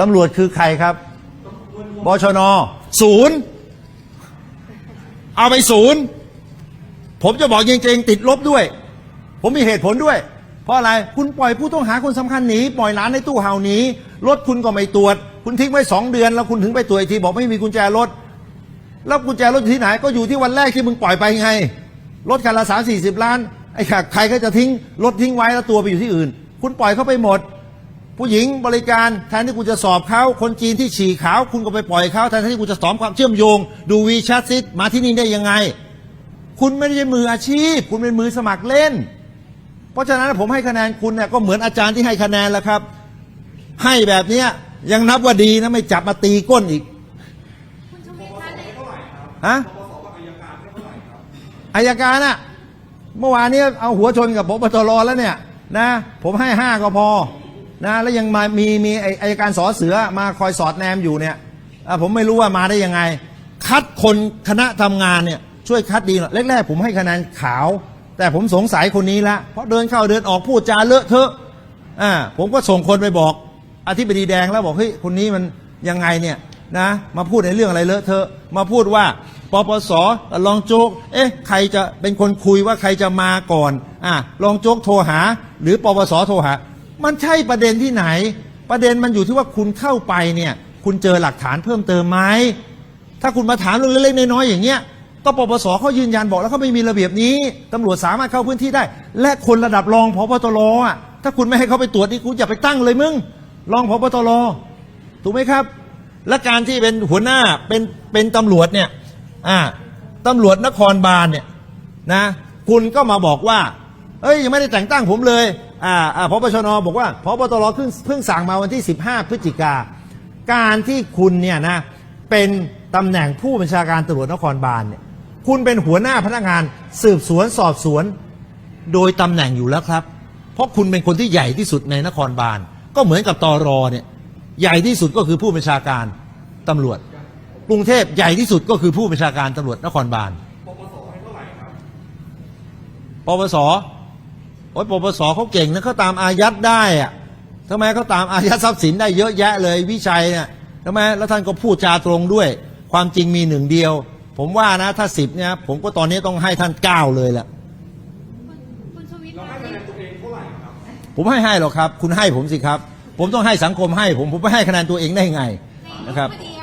ตำรวจคือใครครับบชนศูนย์เอาไปศูนย์ผมจะบอกจริงๆติดลบด้วย ผมมีเหตุผลด้วย เพราะอะไรคุณปล่อยผู้ต้องหาคนสำคัญหนีปล่อยหลานในตู้เห่าหนีรถคุณก็ไม่ตรวจ คุณทิ้งไว้สองเดือน แล้วคุณถึงไปตรวจทีบอกไม่มีกุญแจรถ แล้วกุญแจรถอยู่ที่ไหนก็อยู่ที่วันแรกที่มึงปล่อยไปไงรถคันละสามสี่สิบล้านไอ้ข่ะใครก็จะทิ้งรถทิ้งไว้แล้วตัวไปอยู่ที่อื่น คุณปล่อยเข้าไปหมด ผู้หญิงบริการแทนที่คุณจะสอบเขาคนจีนที่ฉี่ขาว คุณก็ไปปล่อยเขาแทนที่คุณจะสอบความเชื่อมโยง ดูวีแชทซิมาที่นี่ได้ยังไง คุณไม่ได้ใช่มืออาชีพ คุณเป็นมือสมัครเล่น เพราะฉะนั้นผมให้คะแนนคุณเนี่ยก็เหมือนอาจารย์ที่ให้คะแนนแล้วครับ ให้แบบเนี้ยยังนับว่าดีนะไม่จับมาตีก้นอีกคุณชูวิทย์คะในฮะอายการน่ะเมื่อวานนี้เอาหัวชนกับพบตรแล้วเนี่ยนะ ผมให้ห้าก็พอ นะแล้วยังมามีมีไอ้อการสอเสือมาคอยสอดแนมอยู่เนี่ยผมไม่รู้ว่ามาได้ยังไง คัดคนคณะทำงานเนี่ยช่วยคัดดีหน่อยแรกๆผมให้คะแนนขาว แต่ผมสงสัยคนนี้ละเพราะเดินเข้าเดินออกพูดจาเลอะเทอะอ่าผมก็ส่งคนไปบอกอธิบดีแดงแล้วบอกเฮ้ยคนนี้มันยังไงเนี่ยนะมาพูดในเรื่องอะไรเลอะเทอะมาพูดว่าปปสรองโจ๊กเอ๊ะใครจะเป็นคนคุยว่าใครจะมาก่อนอะรองโจ๊กโทรหา หรือปปสโทรหา มันใช่ประเด็นที่ไหน ประเด็นมันอยู่ที่ว่าคุณเข้าไปเนี่ย คุณเจอหลักฐานเพิ่มเติมไหมถ้าคุณมาถามเรื่องเล็กๆน้อยๆอย่างเงี้ยก็ปปสเขายืนยันบอกแล้วเขาไม่มีระเบียบนี้ตำรวจสามารถเข้าพื้นที่ได้ และคนระดับรองพบตรอะถ้าคุณไม่ให้เขาไปตรวจนี่คุณอย่าไปตั้งเลยมึงรองพบตรถูกไหมครับ และการที่เป็นหัวหน้าเป็นเป็นตำรวจเนี่ยอ่าตำรวจนครบาลเนี่ยนะคุณก็มาบอกว่า เอ้ยยังไม่ได้แต่งตั้งผมเลย อ่าอ่าพบชนบอกว่าพบตรเพิ่งเพิ่งสั่งมาวันที่ 15 พฤศจิกา การที่คุณเนี่ยนะเป็นตำแหน่งผู้บัญชาการตำรวจนครบาลเนี่ยคุณเป็นหัวหน้าพนักงานสืบสวนสอบสวน โดยตำแหน่งอยู่แล้วครับ เพราะคุณเป็นคนที่ใหญ่ที่สุดในนครบาลก็เหมือนกับตอรอเนี่ยใหญ่ที่สุดก็คือผู้บัญชาการตำรวจ กรุงเทพใหญ่ที่สุดก็คือผู้บัญชาการตำรวจนครบาลปปส โอ้ยปปสเขาเก่งนะเขาตามอายัดได้อะทำไมเขาตามอายัดทรัพย์สินได้เยอะแยะเลยวิชัยเนี่ยทำไมแล้วท่านก็พูดจาตรงด้วย ความจริงมีหนึ่งเดียว ผมว่านะถ้าสิบเนี่ยผมก็ตอนนี้ต้องให้ท่านเก้าเลยแหละคุณคุณชูวิทย์คะในผมไม่ให้หรอกครับ คุณให้ผมสิครับ ผมต้องให้สังคมให้ผมผมไม่ให้คะแนนตัวเองได้ไงในนะครับคดี